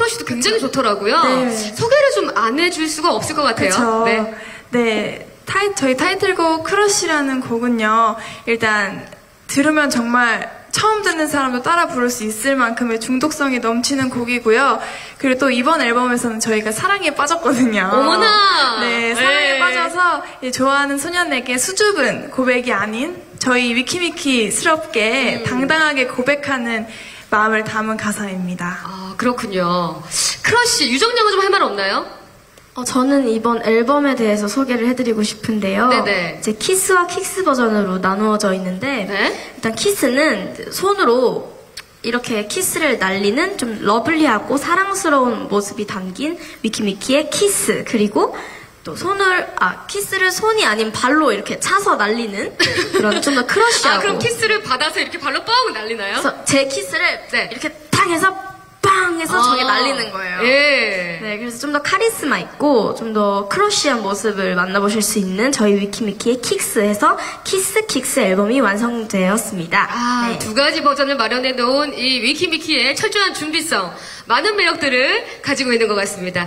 크러쉬도 굉장히 좋더라고요. 네. 소개를 좀 안 해줄 수가 없을 것 같아요. 그렇죠. 네. 네. 타이, 저희 타이틀곡 크러쉬라는 곡은요. 일단 들으면 정말 처음 듣는 사람도 따라 부를 수 있을 만큼의 중독성이 넘치는 곡이고요. 그리고 또 이번 앨범에서는 저희가 사랑에 빠졌거든요. 어머나! 네, 사랑에 네. 빠져서 이 좋아하는 소년에게 수줍은 고백이 아닌 저희 위키위키스럽게 음. 당당하게 고백하는 마음을 담은 가사입니다. 아, 그렇군요. 크러쉬, 유정량은 좀 할 말 없나요? 어, 저는 이번 앨범에 대해서 소개를 해드리고 싶은데요. 네네. 이제 키스와 킥스 버전으로 나누어져 있는데 네. 일단 키스는 손으로 이렇게 키스를 날리는 좀 러블리하고 사랑스러운 모습이 담긴 미키미키의 키스 그리고 또 손을 아 키스를 손이 아닌 발로 이렇게 차서 날리는 그런 좀 더 크러쉬하고 아, 그럼 키스를 받아서 이렇게 발로 뻥 날리나요? 그래서 제 키스를 네. 이렇게 탁 해서 빵 해서 저게 아, 날리는 거예요. 예. 네, 그래서 좀 더 카리스마 있고 좀 더 크러쉬한 모습을 만나보실 수 있는 저희 위키미키의 킥스에서 키스 킥스 앨범이 완성되었습니다. 아, 네. 두 가지 버전을 마련해 놓은 이 위키미키의 철저한 준비성, 많은 매력들을 가지고 있는 것 같습니다.